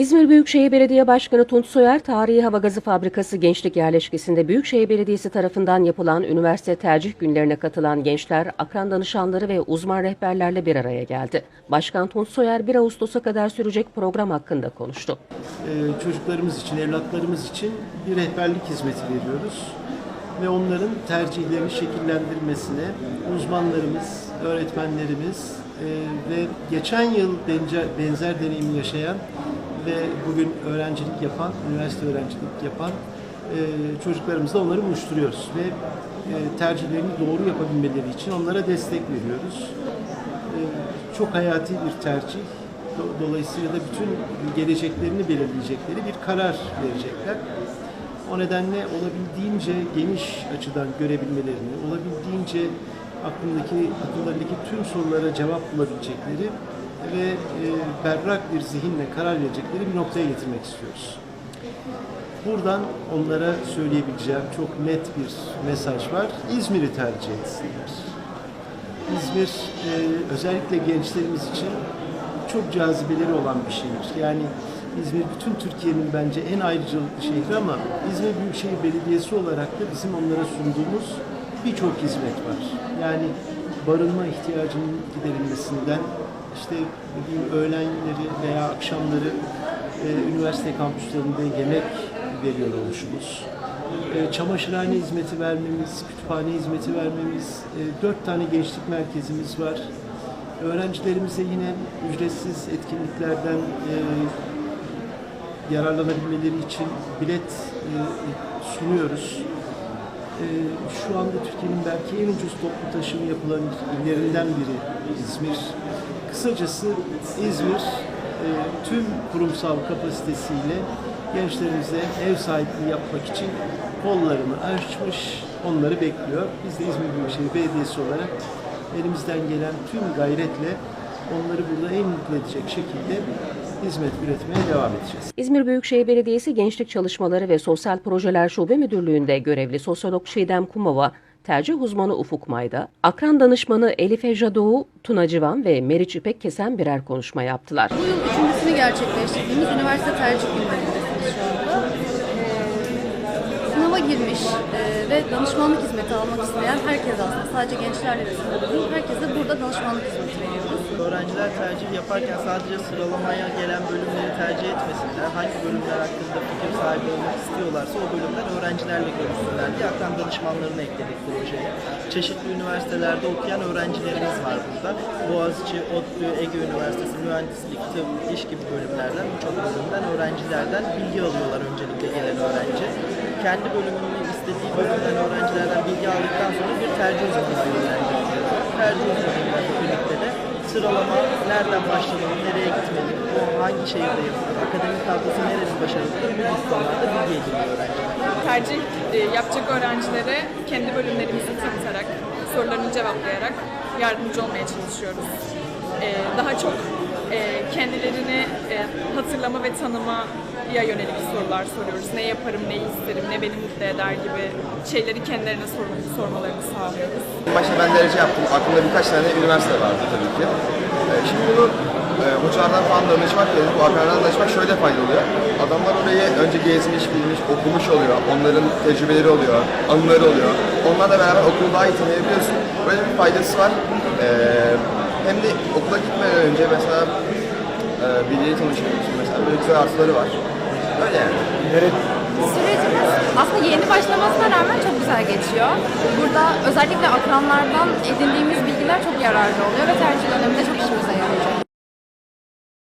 İzmir Büyükşehir Belediye Başkanı Tunç Soyer, Tarihi Hava Gazı Fabrikası Gençlik Yerleşkesi'nde Büyükşehir Belediyesi tarafından yapılan üniversite tercih günlerine katılan gençler, akran danışanları ve uzman rehberlerle bir araya geldi. Başkan Tunç Soyer 1 Ağustos'a kadar sürecek program hakkında konuştu. Ee, çocuklarımız için, evlatlarımız için bir rehberlik hizmeti veriyoruz. Ve onların tercihlerini şekillendirmesine uzmanlarımız, öğretmenlerimiz e, ve geçen yıl benzer, benzer deneyimi yaşayan ve bugün öğrencilik yapan, üniversite öğrencilik yapan e, çocuklarımızla onları buluşturuyoruz. Ve e, tercihlerini doğru yapabilmeleri için onlara destek veriyoruz. E, çok hayati bir tercih. Do- Dolayısıyla da bütün geleceklerini belirleyecekleri bir karar verecekler. O nedenle olabildiğince geniş açıdan görebilmelerini, olabildiğince aklındaki, akıllarındaki tüm sorulara cevap bulabilecekleri ve e, berrak bir zihinle karar verecekleri bir noktaya getirmek istiyoruz. Buradan onlara söyleyebileceğim çok net bir mesaj var. İzmir'i tercih etsinler. İzmir e, özellikle gençlerimiz için çok cazibeleri olan bir şehir. Yani İzmir bütün Türkiye'nin bence en ayrıcalıklı şehri ama İzmir Büyükşehir Belediyesi olarak da bizim onlara sunduğumuz birçok hizmet var. Yani barınma ihtiyacının giderilmesinden işte öğlenleri veya akşamları e, üniversite kampüslerinde yemek veriyor oluşumuz e, çamaşırhane hizmeti vermemiz, kütüphane hizmeti vermemiz, e, dört tane gençlik merkezimiz var. Öğrencilerimize yine ücretsiz etkinliklerden e, yararlanabilmeleri için bilet e, sunuyoruz. E, şu anda Türkiye'nin belki en ucuz toplu taşıma yapılan illerinden biri İzmir. Kısacası İzmir e, tüm kurumsal kapasitesiyle gençlerimize ev sahipliği yapmak için kollarını açmış, onları bekliyor. Biz de İzmir Büyükşehir Belediyesi olarak elimizden gelen tüm gayretle onları burada en mutlu edecek şekilde hizmet üretmeye devam edeceğiz. İzmir Büyükşehir Belediyesi Gençlik Çalışmaları ve Sosyal Projeler Şube Müdürlüğü'nde görevli sosyolog Çiğdem Kumova, tercih uzmanı Ufuk Mayda, akran danışmanı Elif Ejra Doğu, Tuna Civan ve Meriç İpek Kesen birer konuşma yaptılar. Bu yıl üçüncüsünü gerçekleştirdiğimiz üniversite tercih günlerindesiniz şu an. Ee, Sınava girmiş e, ve danışmanlık hizmeti almak isteyen herkes aslında sadece gençlerle de sınırlı değil, herkese burada danışmanlık hizmeti veriyoruz. Öğrenciler tercih yaparken sadece sıralamaya gelen bölümleri tercih etmesinler. Hangi bölümler hakkında fikir sahibi olmak istiyorlarsa o bölümden öğrencilerle görüşsünler diye akran danışmanlarını ekledik projeye. Çeşitli üniversitelerde okuyan öğrencilerimiz var burada. Boğaziçi, ODTÜ, Ege Üniversitesi, Mühendislik, Tıp, İş gibi bölümlerden, birçok bölümden öğrencilerden bilgi alıyorlar öncelikle gelen öğrenci. Kendi bölümünü istediği bölümden öğrencilerden bilgi aldıktan sonra bir tercih uzmanına yönlendiriyor. Tercih de sıralama, nereden başlamalı, nereye gitmeli, hangi şehirde yapılır, akademik kadrosu nerenin başarılıdır, bu gibi konularda bilgi ediniyor öğrenciler. tercih e, yapacak öğrencilere kendi bölümlerimizi tanıtarak, sorularını cevaplayarak yardımcı olmaya çalışıyoruz. E, Daha çok e, kendilerini hatırlama ve tanımaya yönelik sorular soruyoruz. Ne yaparım, ne isterim, ne beni mutlu eder gibi şeyleri kendilerine sor- sormalarını sağlıyoruz. Başta ben derece yaptım. Aklımda birkaç tane üniversite vardı tabii ki. Ee, Şimdi bunu e, hocalardan falan danışmak yerine bu akarlardan danışmak şöyle faydalı oluyor. Adamlar orayı önce gezmiş, bilmiş, okumuş oluyor. Onların tecrübeleri oluyor, anıları oluyor. Onlarla beraber okulu daha iyi tanıyabiliyorsun. Böyle bir faydası var. Ee, hem de okula gitmeden önce mesela e, biriyle tanışabiliyorsun. Mesela böyle güzel artıları var. Öyle yani. Sürecimiz aslında yeni başlamasına rağmen çok güzel geçiyor. Burada özellikle akranlardan edindiğimiz bilgiler çok yararlı oluyor ve tercih döneminde çok işimize yarayacak.